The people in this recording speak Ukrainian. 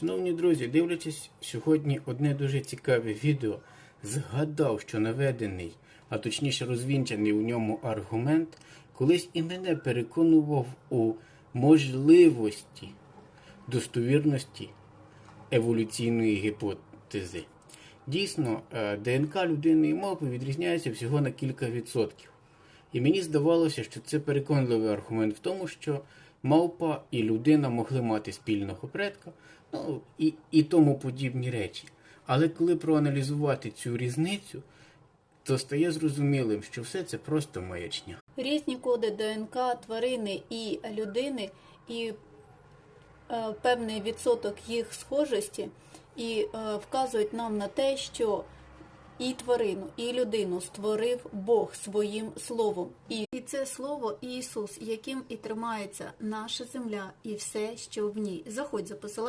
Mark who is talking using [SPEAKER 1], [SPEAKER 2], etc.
[SPEAKER 1] Шановні друзі, дивлячись сьогодні одне дуже цікаве відео, згадав, що наведений, а точніше розвінчаний у ньому аргумент, колись і мене переконував у можливості достовірності еволюційної гіпотези. Дійсно, е, ДНК людини і мавпи відрізняється всього на кілька відсотків. І мені здавалося, що це переконливий аргумент в тому, що мавпа і людина могли мати спільного предка, ну і, і тому подібні речі. Але коли проаналізувати цю різницю, то стає зрозумілим, що все це просто маячня.
[SPEAKER 2] Різні коди ДНК тварини і людини, і е, певний відсоток їх схожості, і е, вказують нам на те, що і тварину, і людину створив Бог своїм словом. І, це слово Ісус, яким і тримається наша земля і все, що в ній. Заходь за посиланням.